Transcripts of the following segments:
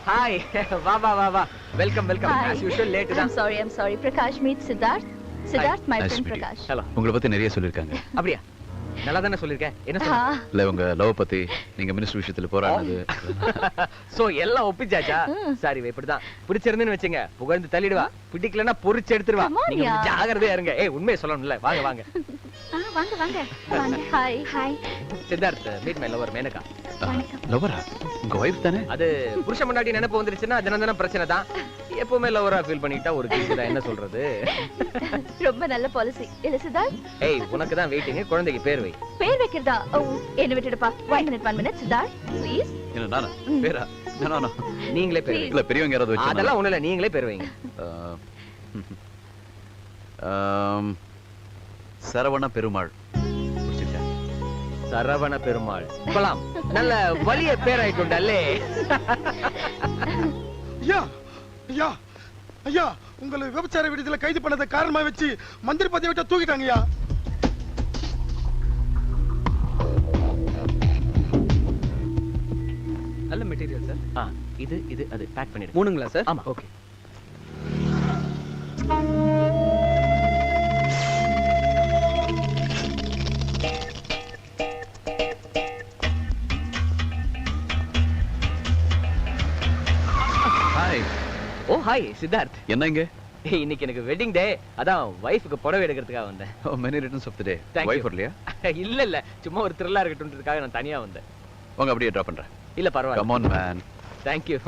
Hi வா வா வா வா welcome welcome Hi. As usual late I'm தான் sorry, I'm sorry. Prakash meet Siddharth. Siddharth, my Nice friend to meet you. Prakash. Hello உங்களை பத்தி நிறைய சொல்லிருக்காங்க அப்படியா? நல்லா தானே சொல்லிருக்கேன் என்ன சொல்ல Ah, இல்ல உங்க லவ் பத்தி நீங்க மினிஸ்டர் விஷயத்துல போராடினது. சோ எல்லாம் ஒப்பிச்சாச்சா? ம். சாரி இவ இப்படிதான். பிடிச்சிருந்துன்னு வச்சுங்க. புகழ்ந்து தள்ளிடுவா. பிடிக்கலன்னா பொரிச்சு எடுத்துருவா. நீங்க ஜாகிரதையா இருங்க. ஏய் உண்மையை சொல்லணும்ல. வாங்க வாங்க. ah, வாங்க வாங்க. வாங்க. Hi hi Siddharth meet my lover Menaka. லவரா உங்க ஒய்ஃப் தானே? அது புருஷன் முன்னாடி நினைப்பு வந்துருச்சுன்னா தினம் தினம் பிரச்சனை தான். எப்பவுமே லவரா ஃபீல் பண்ணிட்டா ஒரு கிஸ் தான். என்ன சொல்றது? ரொம்ப நல்ல பாலிசி இல்ல சித்தார்த்? ஏய் உனக்கு தான் வெயிட்டிங் குழந்தைக்கு பேர் வை. பேர் வைக்கிறதா? என்ன விட்டுடுப்பா. One minute one minute Siddharth please என்ன நானா? பேரா? no. நீங்களே பேர் இல்ல பெரியவங்க யாராவது வச்சு அதெல்லாம் ஒண்ணு இல்ல. நீங்களே பேர் வைங்க. சரவண பெருமாள்? சரவண பெருமாள். போலாம். நல்ல வலிய பேராயிட்டுண்டல்லே. ஐயா ஐயா ஐயா உங்களை விபச்சார விடுதல கைது பண்ணதை காரணமா வச்சு மந்திரி பதவி விட்டு தூக்கிட்டாங்க ஐயா. நல்ல மெட்டீரியல் சார் ஆ. இது இது அது. பேக் பண்ணிடு மூணுங்களா சார் ஆமா ஓகே ஹாய் சித்தார்த் என்ன இங்க? ஏய், இன்னைக்கு எனக்கு வெட்டிங் டே அதான் வைஃப்க்கு புடவை எடுக்கிறதுக்காக வந்தேன். Many returns of the day Thank you. Wife வரலையா? இல்ல இல்ல. சும்மா ஒரு த்ரில்லா இருக்கட்டும்ன்றதுக்காக நான் தனியா வந்தேன். வாங்க அப்படியே டிராப் பண்றேன். இல்ல பரவாயில்ல. Come on man thank you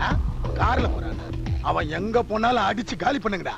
ஆ? கார்ல போறான்? அவன் எங்க போனாலும் அடிச்சு காலி பண்ணுங்கடா.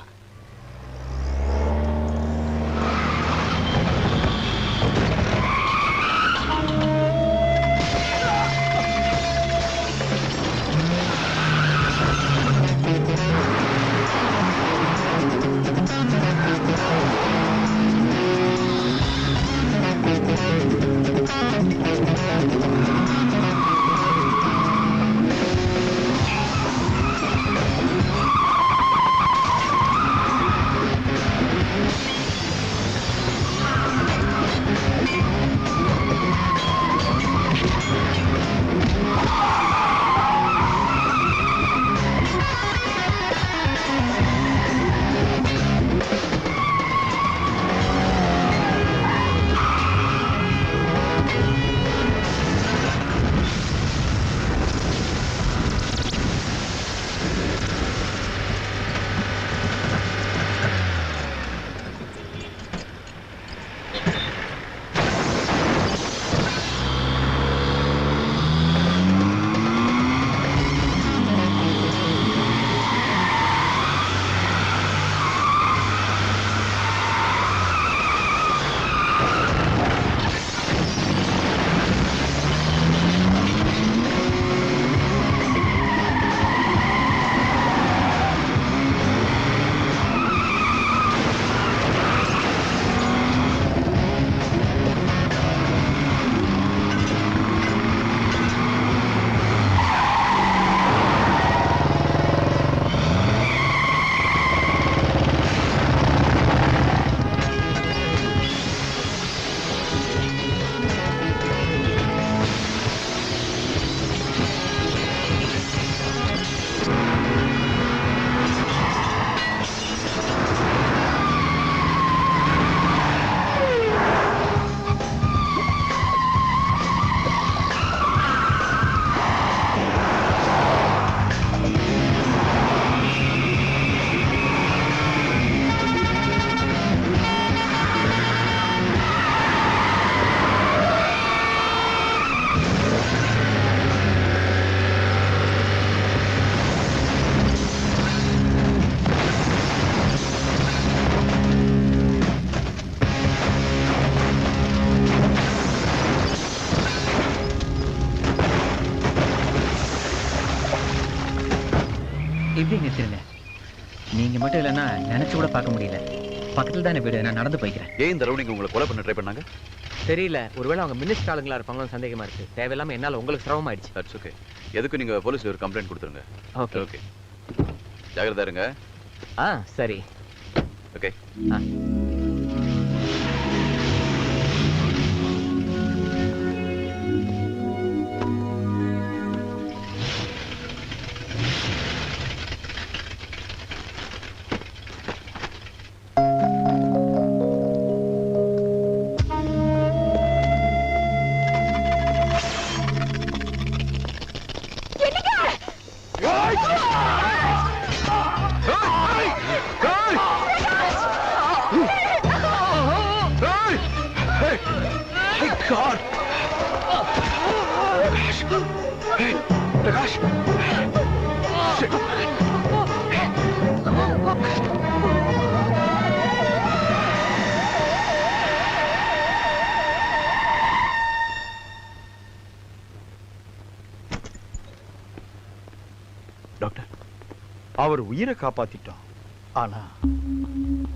மட்டும் இல்லைன்னா நினைச்சு கூட பார்க்க முடியல. பக்கத்துல தானே வீடு நான் நடந்து போய்க்கிறேன். ஏன் இந்த ரவுடிங்க உங்களை கொலை பண்ண ட்ரை பண்ணாங்க? தெரியல. ஒருவேளை அவங்க மினிஸ்டர் ஆளுங்களா இருப்பாங்களோ சந்தேகமா இருக்கு. தேவையில்லாம என்னால உங்களுக்கு சிரமமாயிடுச்சு தட்ஸ் ஓகே எதுக்கு நீங்க போலீஸ் ஒரு கம்ப்ளைண்ட் கொடுத்துருங்க? ஓகே ஓகே ஜாகிரதா இருங்க. ஆ சரி. ஓகே ஆ. டாக்டர். அவர் உயிரை காப்பாத்திட்டோம் ஆனா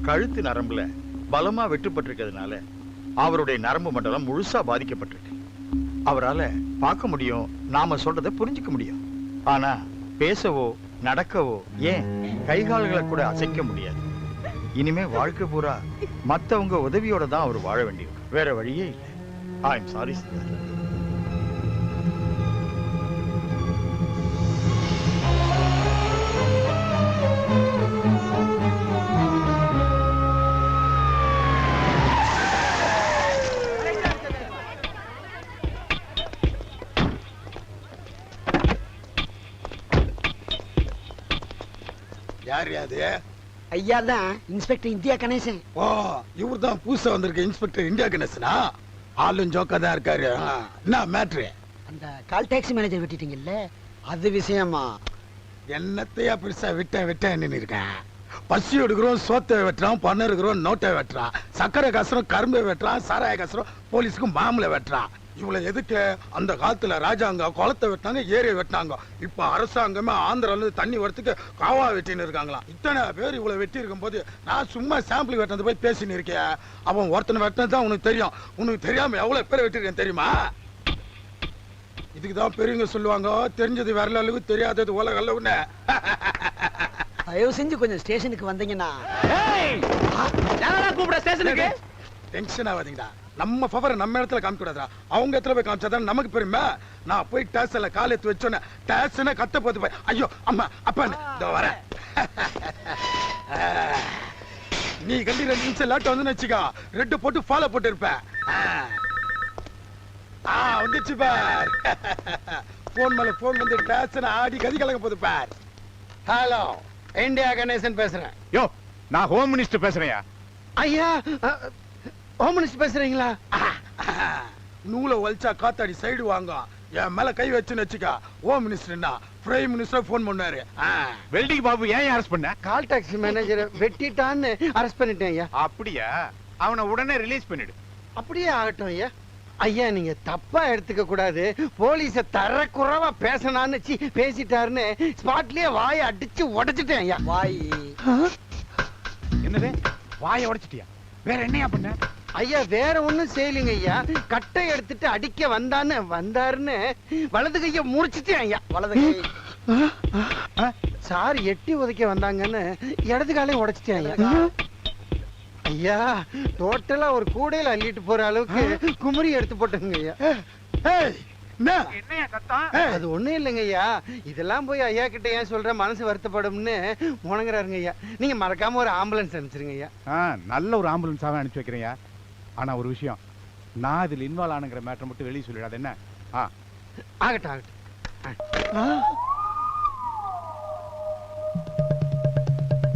கழுத்து நரம்புல பலமா வெட்டுப்பட்டிருக்கிறதுனால அவருடைய நரம்பு மண்டலம் முழுசா பாதிக்கப்பட்டிருக்கு. அவரால பார்க்க முடியும் நாம சொல்றதை புரிஞ்சுக்க முடியும். ஆனா பேசவோ நடக்கவோ ஏன் கை கால்களை கூட அசைக்க முடியாது? இனிமே வாழ்க்கை பூரா மத்தவங்க உதவியோட தான் அவர் வாழ வேண்டியது வேற வழியே இல்லை. ஐ எம் சாரி யார் அது? ஐயா தான் இன்ஸ்பெக்டர் இந்தியா கணேசன். ஓ இவர் தான் புதுசா வந்திருக்க இன்ஸ்பெக்டர் இந்தியா கணேசனா? ஆளும் ஜோக்கா தான் இருக்காரு. என்ன மேட்ரு? அந்த கால் டாக்ஸி மேனேஜர் விட்டுட்டீங்கல்ல? அது விஷயமா? என்னத்தையா பெருசா விட்ட விட்டேன்னு இருக்கேன் பசி எடுக்கிறோம் சோத்தை வெட்டுறான் பண்ண இருக்கிறோம் நோட்டை வெட்டுறான் சக்கரை கசரம் கரும்பை வெட்டுறான் சாராய கசரம் போலீஸுக்கு மாமலை வெட்டுறான் இவ்வளவு எதுக்கு அந்த காலத்துல ராஜாங்க குளத்தை வெட்டினாங்க ஏரியை வெட்டினாங்க. இப்ப அரசாங்கமே ஆந்திரால இருந்து தண்ணி வரத்துக்கு காவா வெட்டின்னு இருக்காங்களாம். இத்தனை பேர் இவ்வளவு வெட்டி இருக்கும்போது நான் சும்மா சாம்பிள் வெட்டினது போய் பேசின்னு இருக்கேன். அவன் ஒருத்தனை வெட்டினது தான் உனக்கு தெரியும். உனக்கு தெரியாம எவ்வளவு பேர் வெட்டிருக்கேன் தெரியுமா? இதுக்கு தான் பெரியவங்க சொல்லுவாங்க தெரிஞ்சது வரல அளவுக்கு தெரியாதது உலக அளவுன்னு தயவு செஞ்சு கொஞ்சம் ஸ்டேஷனுக்கு வந்தீங்கன்னா. கூப்பிட ஸ்டேஷனுக்கு? டென்ஷன் ஆகாதீங்கடா. நம்ம பவரை நம்ம இடத்துல காமிக்க கூடாதா அவங்க இடத்துல போய் காமிச்சாதான் நமக்கு பெருமை? நான் போய் டேஷன்ல கால் எடுத்து வச்சோன்னே டேஷனை கத்த போது போய் ஐயோ அம்மா அப்பா இதோ வரேன். நீ கண்டி ரெண்டு நிமிஷம் லேட் வந்து வச்சுக்கோ. ரெட்டு போட்டு ஃபாலோ போட்டு இருப்ப ஆ வந்துச்சு பார். போன் மேல போன் வந்து டேஷன் ஆடி கதி கலங்க போகுது பார். ஹலோ இந்தியா கணேசன் பேசுறேன். யோ நான் ஹோம் மினிஸ்டர் பேசுறேன் ஐயா மினிஸ்டர் பேசுறீங்களா? நூலை வலிச்சா காத்தாடி சைடு வாங்க. என் மேல கை வச்சுன்னு வச்சுக்கா. ஓ மினிஸ்டர்னா பிரைம் மினிஸ்டர் போன் பண்ணாரு. வெல்டிங் பாபு ஏன் அரெஸ்ட் பண்ண? கால் டாக்ஸி மேனேஜரை வெட்டிட்டான்னு அரெஸ்ட் பண்ணிட்டேன் ஐயா. அப்படியா? அவனை உடனே ரிலீஸ் பண்ணிடு. அப்படியே ஆகட்டும் ஐயா. ஐயா நீங்க தப்பா எடுத்துக்க கூடாது. போலீஸ தரக்குறவா பேசனான்னு பேசிட்டாருன்னு ஸ்பாட்லயே வாயை அடிச்சு உடைச்சிட்டேன் ஐயா. வாய். என்னது? வாயை உடைச்சிட்டியா? வேற என்னையா பண்ண? ஐயா வேற ஒண்ணும் செய்யலைங்க ஐயா. கட்டை எடுத்துட்டு அடிக்க வந்தான்னு வந்தாருன்னு வலது கைய முடிச்சிட்டேன் ஐயா. வலது கை. சார் எட்டி உதைக்க வந்தாங்கன்னு இடது காலையும் உடைச்சிட்டேன் ஐயா. ஐயா டோட்டலா ஒரு கூடையில அள்ளிட்டு போற அளவுக்கு குமரி எடுத்து போட்டுங்க ஐயா. அது ஒண்ணும் இல்லைங்க ஐயா. இதெல்லாம் போய் ஐயா கிட்ட ஏன் சொல்ற? மனசு வருத்தப்படும்னு முணங்குறாருங்க ஐயா. நீங்க மறக்காம ஒரு ஆம்புலன்ஸ் அனுப்பிச்சிருங்க ஐயா. ஆ நல்ல ஒரு ஆம்புலன்ஸாவே அனுப்பிச்சு வைக்கிறேன்யா ஆனா ஒரு விஷயம். நான் இதுல இன்வால்வ் ஆனுங்கிற மேட்டர் மட்டும் வெளியே சொல்லிடாது என்ன? ஆ. ஆகட்டும் ஆகட்டும்.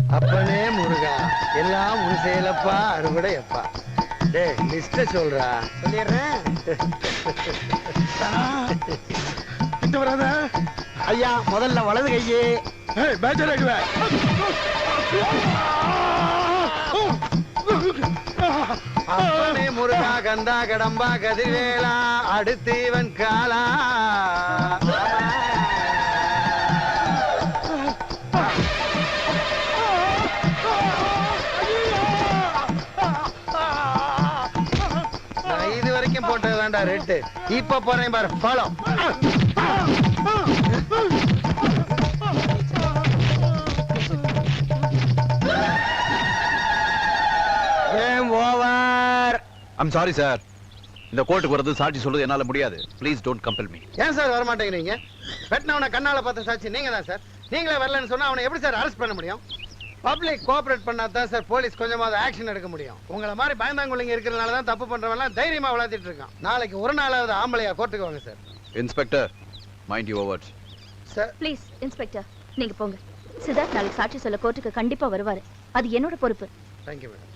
அப்பனே முருகா எல்லாம் உன் செயலப்பா அறுவடை அப்பா டேய் லிஸ்ட சொல்றா. சொல்லிடுறேன். கிட்ட வராத. ஐயா முதல்ல வலது கையே. ஏய் பேஜர் ஆயிடுவேன் அப்பனே முருகா கந்தா கடம்பா கதிர்வேலா அடுத்து இவன் காலா. இது வரைக்கும் போட்டது வேண்டாம் ரெட்டு. இப்ப போறேன் பாரு பழம் ஐம் சாரி சார் இந்த கோர்ட்டுக்கு வரது சாட்சி சொல்றது என்னால முடியாது. ப்ளீஸ் டோன்ட் கம்பல் மீ ஏன் சார் வர மாட்டேங்கிறீங்க வெட்டினவனை கண்ணால பார்த்த சாட்சி நீங்க தான் சார் நீங்களே வரலன்னு சொன்னா அவனை எப்படி சார் அரெஸ்ட் பண்ண முடியும்? பப்ளிக் கோஆபரேட் பண்ணா தான் சார் போலீஸ் கொஞ்சமாவது ஆக்ஷன் எடுக்க முடியும். உங்களை மாதிரி பயந்தாங்குள்ளிங்க இருக்கிறதுனால தான் தப்பு பண்றவன்லாம் தைரியமா விளையாடிட்டு இருக்கான். நாளைக்கு ஒரு நாளாவது ஆம்பளையா கோர்ட்டுக்கு வாங்க sir inspector mind your words sir please inspector நீங்க போங்க. சித்தார்த் நாளைக்கு சாட்சி சொல்ல கோர்ட்டுக்கு கண்டிப்பா வருவாரு. அது என்னோட பொறுப்பு. தேங்க்யூ மேடம்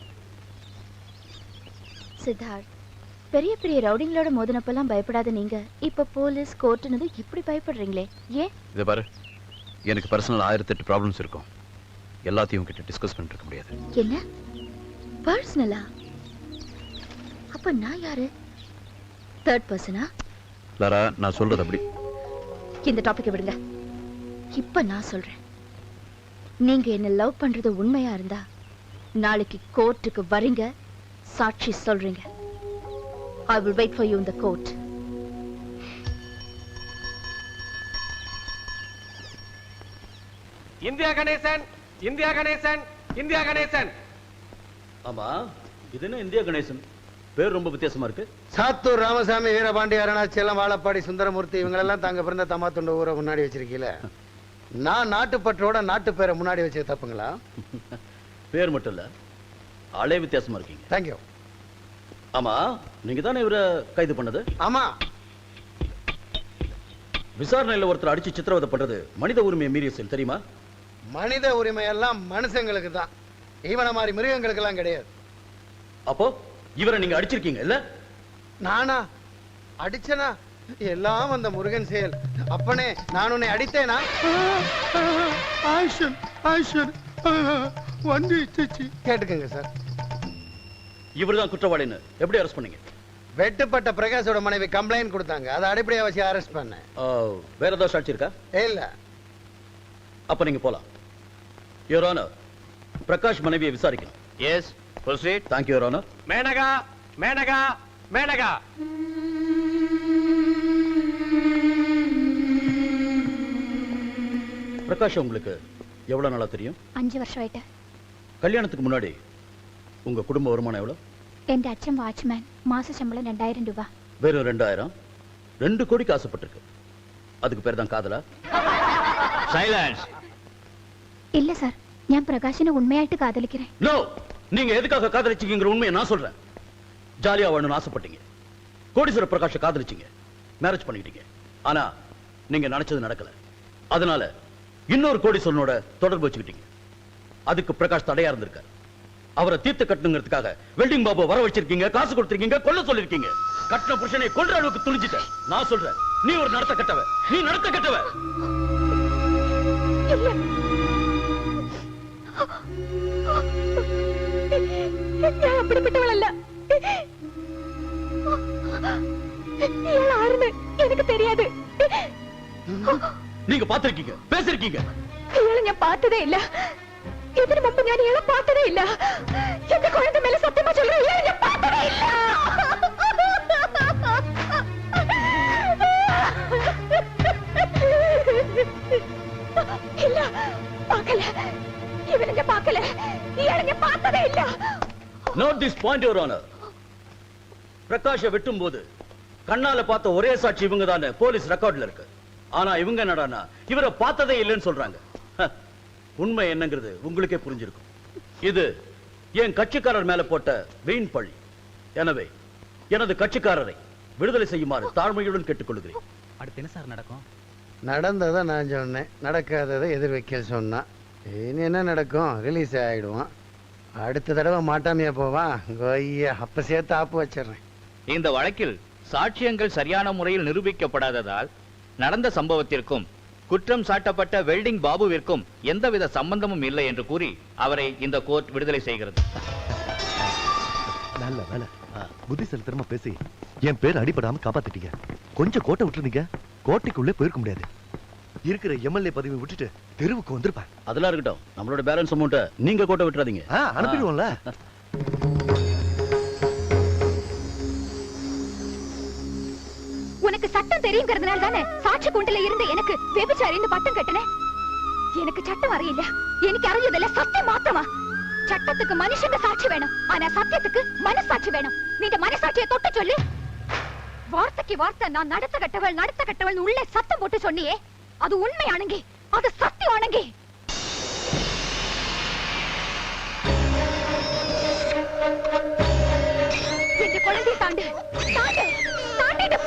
சித்தார்த் பெரிய பெரிய ரவுடிங்களோட மோதினப்பெல்லாம் பயப்படாத நீங்க. இப்ப போலீஸ் கோர்ட்டுன்னு இப்படி பயப்படுறீங்களே. ஏன் இதை பாரு. எனக்கு பர்சனல் ஆயிரத்தெட்டு ப்ராப்ளம்ஸ் இருக்கும். எல்லாத்தையும் கிட்ட டிஸ்கஸ் பண்ணிட்டு இருக்க முடியாது. என்ன? பர்சனலா அப்ப நான் யாரு? தேர்ட் பர்சனா லாரா நான் சொல்றது அப்படி. இந்த டாபிக்கை விடுங்க. இப்ப நான் சொல்றேன். நீங்க என்ன லவ் பண்றது உண்மையா இருந்தா நாளைக்கு கோர்ட்டுக்கு வரீங்க சாட்சி சொல்றீங்க. I will wait for you in the court India Ganesan India Ganesan India Ganesan. ஆமா இது என்ன இந்தியா கணேசன்? பேர் ரொம்ப வித்தியாசமா இருக்கு. சாத்தூர் ராமசாமி வீரபாண்டி அருணாச்சலம் வாழப்பாடி சுந்தரமூர்த்தி இவங்களெல்லாம் தாங்க பிறந்த தம்மாத்துண்ட ஊரை முன்னாடி வச்சிருக்கீல நான் நாட்டுப்பற்றோட நாட்டு பேரை முன்னாடி வச்சது தப்புங்களா? பேர் மட்டும் இல்ல. ஆளே வித்தியாசமா இருக்கீங்க. தேங்க்யூ ஆமா நீங்க தானே இவரை கைது பண்ணது? ஆமா. விசாரணையில ஒருத்தர் அடிச்சு சித்திரவதை பண்றது மனித உரிமையை மீறிய செயல் தெரியுமா? மனித உரிமை எல்லாம் மனுஷங்களுக்கு தான். இவன மாதிரி மிருகங்களுக்கெல்லாம் கிடையாது. அப்போ இவரை நீங்க அடிச்சிருக்கீங்க இல்ல? நானா? அடிச்சனா? எல்லாம் அந்த முருகன் செயல். அப்பனே நான் உன்னை அடித்தேனா? ஆக்ஷன் ஆக்ஷன் வந்து கேட்டுக்கங்க சார். இவர் குற்றவாளின்னு. எப்படி அரெஸ்ட் பண்ணீங்க? வெட்டுப்பட்ட பிரகாஷோட மனைவி கம்ப்ளைண்ட் கொடுத்தாங்க. அதை அடிப்படையாக வச்சு அரெஸ்ட் பண்ணேன். வேற ஏதாவது சாட்சி இருக்கா? இல்ல. அப்ப நீங்க போலாம். யுவர் ஆனர் பிரகாஷ் மனைவியை விசாரிக்கணும். Yes proceed thank you your honour Menaka Menaka Menaka. Prakash உங்களுக்கு எவ்வளவு நாளா தெரியும்? அஞ்சு வருஷம் ஆயிட்டு. கல்யாணத்துக்கு முன்னாடி உங்க குடும்ப வருமானம் எவ்வளவு? என் அச்சம் வாட்ச்மேன் மாச சம்பளம் ரெண்டாயிரம் ரூபாய் வெறும் ரெண்டாயிரம் ரெண்டு கோடிக்கு ஆசைப்பட்டிருக்கு அதுக்கு பேர் தான் காதலா சைலன்ஸ் இல்ல சார் ஞான் பிரகாஷனை உண்மையாயிட்டு காதலிக்கிறேன் நோ நீங்க எதுக்காக காதலிச்சீங்கிற உண்மையை நான் சொல்றேன் ஜாலியா வாழணும்னு ஆசைப்பட்டீங்க கோடீஸ்வர பிரகாஷை காதலிச்சீங்க மேரேஜ் பண்ணிக்கிட்டீங்க ஆனா நீங்க நினைச்சது நடக்கல அதனால இன்னொரு கோடீஸ்வரனோட தொடர்பு வச்சுக்கிட்டீங்க அதுக்கு பிரகாஷ் தடையா இருந்திருக்காரு அவரை தீர்த்து கட்டணுங்கிறதுக்காக வெல்டிங் பாபு வர வச்சிருக்கீங்க காசு கொடுத்திருக்கீங்க கொல்ல சொல்லிருக்கீங்க. கட்டின புருஷனை கொல்ற அளவுக்கு துணிஞ்சிட்ட நான் சொல்றேன் நீ ஒரு நடத்த கட்டவ நீ நடத்த கட்டவ. அப்படிப்பட்டவள் எனக்கு தெரியாது. நீங்க பாத்திருக்கீங்க பேசிருக்கீங்க. பார்த்ததே இல்லை. ഇതിനു മുമ്പ് ഞാൻ ഇയാളെ പാത്തതേ ഇല്ല എന്റെ കുഴന്റെ മേലെ സത്യമാ ചൊല്ല ഇയാളെ പാത്തതേ ഇല്ല ഇല്ല പാക്കല ഇവനെ പാക്കല ഇയാളെ പാത്തതേ ഇല്ല note this point your honour பிரகாஷை வெட்டும் போது கண்ணால பார்த்த ஒரே சாட்சி இவங்கதானே. போலீஸ் ரெக்கார்ட்ல இருக்கு. ஆனா இவங்க என்னடானா இவரை பார்த்ததே இல்லைன்னு சொல்றாங்க. உண்மை என்னங்கிறது உங்களுக்கே புரிஞ்சிருக்கும். இது என் கட்சிக்காரர் மேல போட்ட வீண் பழி. எனவே எனது கட்சிக்காரரை விடுதலை செய்யுமாறு தாழ்மையுடன் கேட்டுக்கொள்கிறேன். அடுத்து என்ன சார் நடக்கும்? நடந்ததை நான் சொன்னேன். நடக்காததை எதிர்வைக்கல் சொன்னான் இனி என்ன நடக்கும்? ரிலீஸ் ஆயிடுவான். அடுத்த தடவை மாட்டாமையா போவான் கொய்யா அப்ப சேர்த்து ஆப்பு வச்சிடுறேன். இந்த வழக்கில் சாட்சியங்கள் சரியான முறையில் நிரூபிக்கப்படாததால் நடந்த சம்பவத்திற்கும் குற்றம் சாட்டப்பட்ட வெல்டிங் பாபுவிற்கும் எந்தவித சம்பந்தமும் இல்லை என்று கூறி அவரை இந்த கோர்ட் விடுதலை செய்கிறது. நல்ல வேலை புத்தி செலுத்தரமா பேசி என் பேர் அடிபடாம காப்பாத்திட்டீங்க. கொஞ்சம் கோட்டை விட்டுருந்தீங்க. கோட்டைக்குள்ளே போயிருக்க முடியாது. இருக்கிற எம்எல்ஏ பதவி விட்டுட்டு தெருவுக்கு வந்திருப்பேன். அதெல்லாம் இருக்கட்டும். நம்மளோட பேலன்ஸ் அமௌண்ட்டை நீங்க கோட்டை விட்டுறாதீங்க. அனுப்பிடுவோம்ல. எனக்கு சட்டம் தெரியுங்கிறதுனால சாட்சி குண்டில இருந்து எனக்கு வெபிச்சாரின்னு பட்டம் கட்டினேன் எனக்கு சட்டம் அறியில்ல எனக்கு அறிஞ்சதில்ல சத்தியம் மாத்திரமா? சட்டத்துக்கு மனுஷங்க சாட்சி வேணும். ஆனா சத்தியத்துக்கு மனசாட்சி வேணும். நீங்க மனசாட்சியை தொட்டு சொல்லி. வார்த்தைக்கு வார்த்தை நான் நடத்த கட்டவள் நடத்த கட்டவள் உள்ள சத்தம் போட்டு சொன்னியே அது உண்மை அணுங்கி அது சத்தியம் அணுங்கி இந்த தாண்டு. தாண்டு.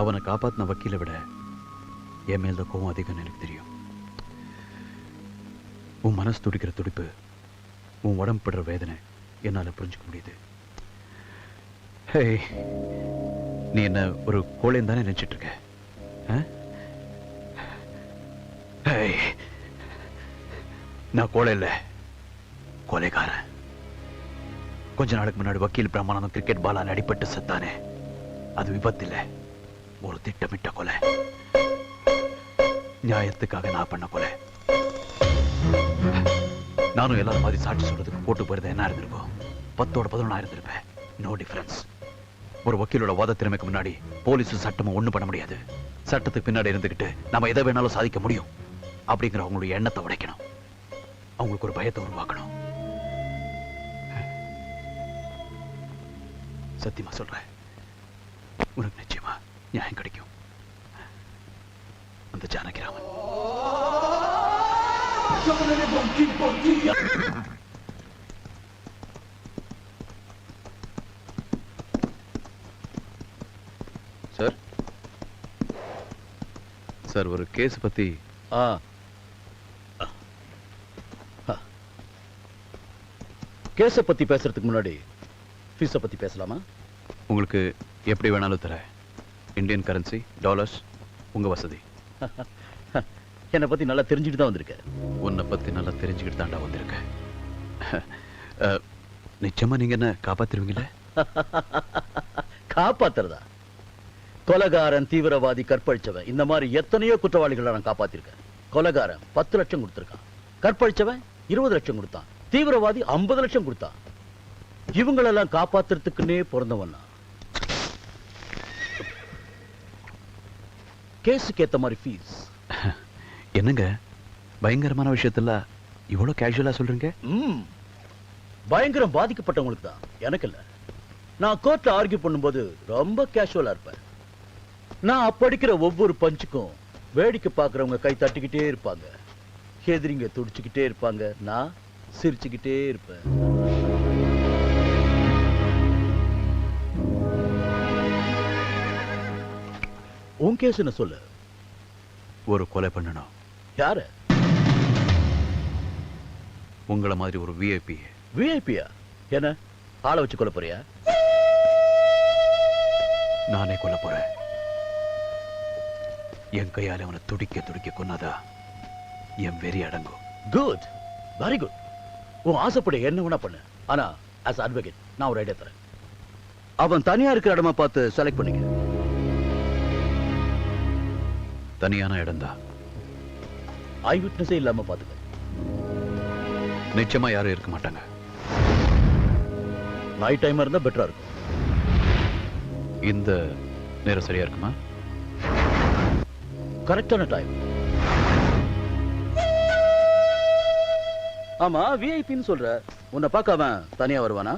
அவனை காப்பாத்தின வக்கீலை விட என் மேல் தான் கோவம் அதிகம்னு எனக்கு தெரியும். உன் மனசு துடிக்கிற துடிப்பு உன் உடம்பு படுற வேதனை என்னால புரிஞ்சுக்க முடியுது. ஹே நீ என்ன ஒரு கோழைன்னு தானே நினைச்சிட்டு இருக்க? ஹேய் நான் கோழை இல்லை கொலைகாரன் கொஞ்ச நாளுக்கு முன்னாடி வக்கீல் பிரமாணம் கிரிக்கெட் பாலால் அடிபட்டு செத்தானே. அது விபத்து இல்லை. ஒரு திட்டமிட்ட கொலை. நியாயத்துக்காக நான் பண்ண கொலை. நானும் எல்லாரும் மாதிரி சாட்சி சொல்றதுக்கு போட்டு போயிருந்தா என்ன இருந்திருக்கும் பத்தோட பதினொன்னா இருந்திருப்பேன். நோ டிஃபரன்ஸ் ஒரு வக்கீலோட வாத திறமைக்கு முன்னாடி போலீஸும் சட்டமும் ஒண்ணும் பண்ண முடியாது. சட்டத்துக்கு பின்னாடி இருந்துகிட்டு நம்ம எதை வேணாலும் சாதிக்க முடியும். அப்படிங்கிற அவங்களுடைய எண்ணத்தை உடைக்கணும். அவங்களுக்கு ஒரு பயத்தை உருவாக்கணும். சத்தியமா சொல்றேன். உனக்கு நிச்சயமா. நியாயம் கிடைக்கும் அந்த ஜானகிராமன் சார் சார் ஒரு கேஸ் பத்தி ஆ கேஸை பத்தி பேசுறதுக்கு முன்னாடி ஃபீஸை பத்தி பேசலாமா உங்களுக்கு எப்படி வேணாலும் தர இந்தியன் கரன்சி டாலர்ஸ் உங்க வசதி. என்னை பத்தி நல்லா தெரிஞ்சுட்டு தான் வந்திருக்கேன் உன்னை பத்தி நல்லா தெரிஞ்சுக்கிட்டு தாண்டா வந்திருக்கேன் அஹ், நிச்சயமா நீங்க என்ன காப்பாத்திருவீங்கல்ல காப்பாத்துறதா? கொலகாரன் தீவிரவாதி கற்பழிச்சவன். இந்த மாதிரி எத்தனையோ குற்றவாளிகளை நான் காப்பாத்திருக்கேன். கொலகாரன் பத்து லட்சம் கொடுத்திருக்கான். கற்பழிச்சவன் இருபது லட்சம் கொடுத்தான். தீவிரவாதி ஐம்பது லட்சம் கொடுத்தான். இவங்களெல்லாம் காப்பாத்துறதுக்குன்னே பிறந்தவன் கேஸுக்கு ஏத்த மாதிரி ஃபீஸ் என்னங்க? பயங்கரமான விஷயத்துல இவ்வளவு கேஷுவலா சொல்றீங்க? ம். பயங்கரம் பாதிக்கப்பட்டவங்களுக்கு தான் எனக்கு இல்ல. நான் கோர்ட்ல ஆர்கியூ பண்ணும்போது ரொம்ப கேஷுவலா இருப்பேன். நான் அப்படிக்கிற ஒவ்வொரு பஞ்சுக்கும் வேடிக்கை பார்க்கறவங்க கை தட்டிக்கிட்டே இருப்பாங்க. எதிரிங்க துடிச்சுக்கிட்டே இருப்பாங்க. நான் சிரிச்சுக்கிட்டே இருப்பேன். உன் கேஸ் என்ன சொல்லு. ஒரு கொலை பண்ணணும் யாரு? உங்களை மாதிரி ஒரு விஐபி விஐபியா என்ன? ஆளை வச்சு கொல்ல போறியா? நானே கொல்ல போறேன். என் கையால அவனை துடிக்க துடிக்க கொன்னாதா? என் வெறி அடங்கும் குட் வெரி குட் உன் ஆசைப்பட என்ன வேணா பண்ணு. ஆனா as advocate நான் ஒரு ஐடியா தரேன். அவன் தனியா இருக்கிற இடமா பார்த்து செலக்ட் பண்ணிக்க. தனியான இடம்தான். ஐ விட்னஸே இல்லாம பாத்துக்க நிச்சயமா யாரும் இருக்க மாட்டாங்க. நைட் டைமா இருந்தா பெட்டரா இருக்கும். இந்த நேரம் சரியா இருக்குமா? கரெக்டான டைம் ஆமா விஐபின்னு சொல்ற. உன்னை பார்க்க அவன் தனியா வருவானா?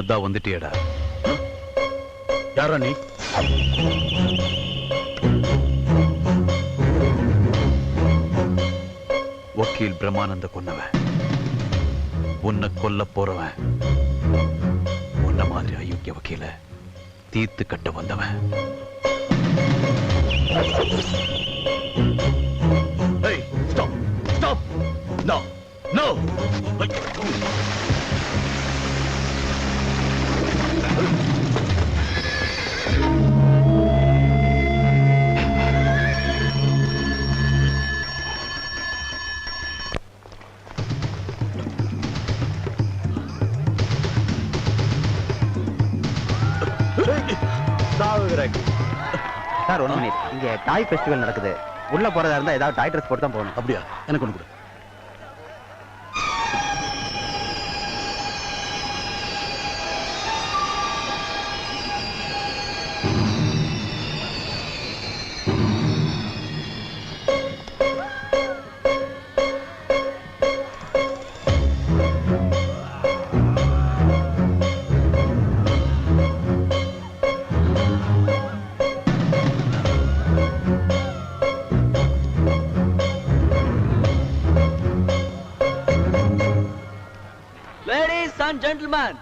அதான் வந்துட்டியடா. யாரா நீ? வக்கீல் பிரமானந்த கொன்னவன். உன்னை கொல்ல போறவன். உன்ன மாதிரி அயோக்கிய வக்கீல தீர்த்து கட்ட வந்தவன். சார் ஒன் மினிட் இங்க டாய் ஃபெஸ்டிவல் நடக்குது. உள்ள போறதா இருந்தா ஏதாவது டாய் ட்ரெஸ் போட்டு தான் போகணும். அப்படியா? எனக்கு ஒன்று கொடு. Ladies and gentlemen,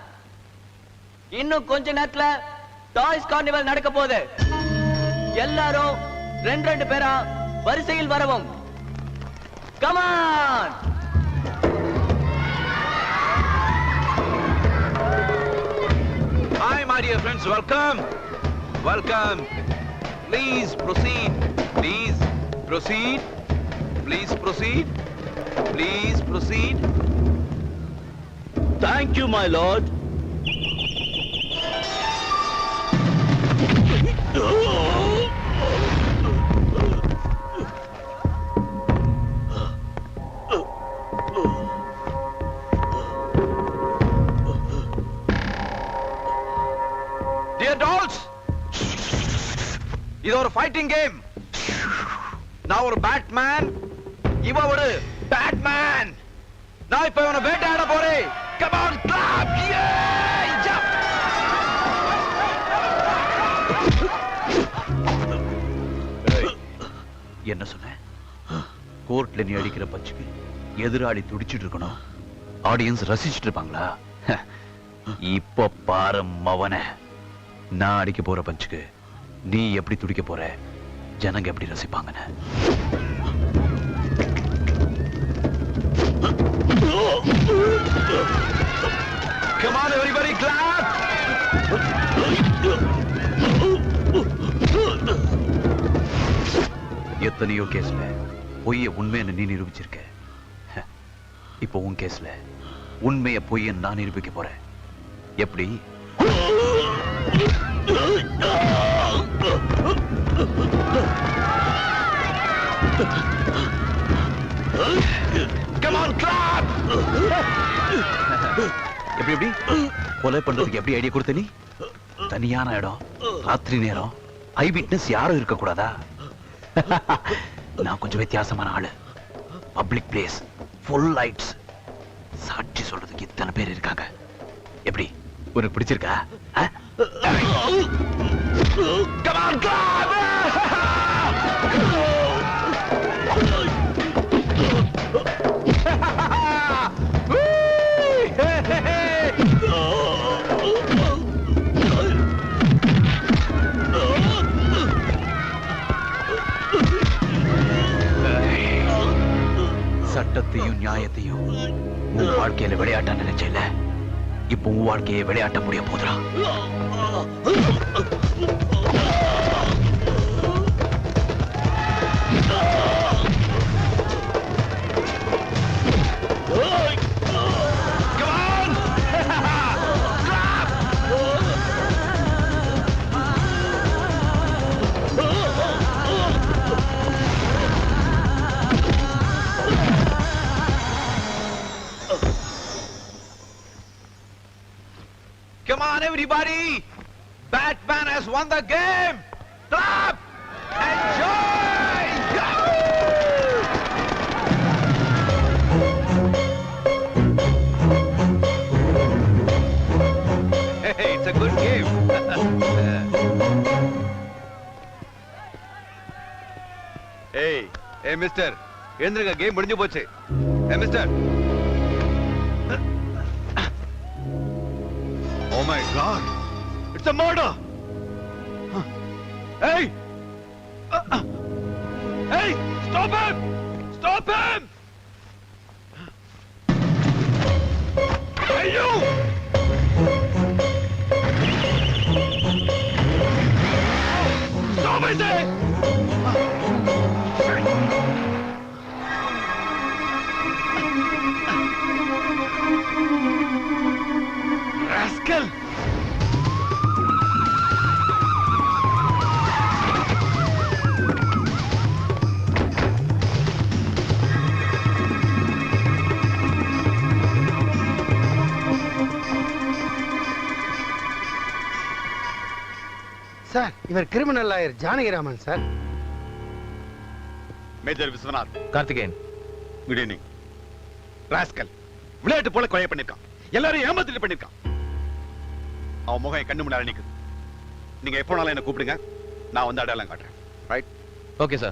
இன்னும் கொஞ்ச நேரத்துல டாய்ஸ் கார்னிவல் நடக்க போகுது எல்லாரும் ரெண்டு ரெண்டு பேரா வரிசையில் வரவும் come on Hi, my dear friends. Welcome. Welcome. Please proceed. Please proceed. Please proceed. Please proceed. Thank you, my lord. இது ஒரு ஃபைட்டிங் கேம் நான் ஒரு பேட்மேன் இவ ஒரு பேட்மேன் நான் இப்ப இவனை வேட்டையாட போறேன் Come on, clap! Yeah! Jump! என்ன சொன்ன கோர்ட்ல நீ அடிக்கிற பச்சுக்கு எதிராளி துடிச்சிட்டு இருக்கணும் ஆடியன்ஸ் ரசிச்சுட்டு இருப்பாங்களா இப்ப பாரு மவன நான் அடிக்க போற பஞ்சுக்கு நீ எப்படி துடிக்க போற ஜனங்க எப்படி ரசிப்பாங்கன்னு Come on, everybody, clap! எத்தனையோ கேஸ்ல பொய்ய உண்மைன்னு நீ நிரூபிச்சிருக்க இப்போ உன் கேஸ்ல உண்மைய பொய்ய நான் நிரூபிக்க போறேன் எப்படி Huh? எப்படி எப்படி? கொலை பண்றதுக்கு எப்படி ஐடியா கொடுத்த நீ? தனியான இடம் ராத்திரி நேரம் ஐ விட்னஸ் யாரும் இருக்க கூடாதா நான் கொஞ்சம் வித்தியாசமான ஆளு. பப்ளிக் பிளேஸ் ஃபுல் லைட்ஸ் சாட்சி சொல்றதுக்கு இத்தனை பேர் இருக்காங்க. எப்படி? உனக்கு பிடிச்சிருக்கா? Come on, சட்டத்தையும் நியாயத்தையும் உன் வாழ்க்கையில விளையாட்ட நினைச்சல இப்போ உன் வாழ்க்கையை விளையாட்ட முடிய போதுடா. Come on, everybody! Batman has won the game! Clap! Enjoy! Hey, it's a good game. ஏய் ஏ மிஸ்டர் எழுந்திருங்க கேம் முடிஞ்சு போச்சு ஏ mister My god it's a murder ఏయ్ ఏయ్ స్టాప్ హిమ్ స్టాప్ హిమ్ అయ్యో స్టాప్ అయితే Rascal! சார் இவர் criminal lawyer Janakiraman sir. Major Viswanath. Karthikeyan. Good evening rascal விளையாட்டு போல கொலை பண்ணிருக்கான். எல்லாரும் ஏமாத்திட்டு பண்ணிருக்கான். அவன் முகம் என் கண்ணு முன்னாடி நிக்குது. நீங்க எப்போனாலும் என்ன கூப்பிடுங்க. நான் வந்து அடையாளம் காட்டுறேன். Right okay sir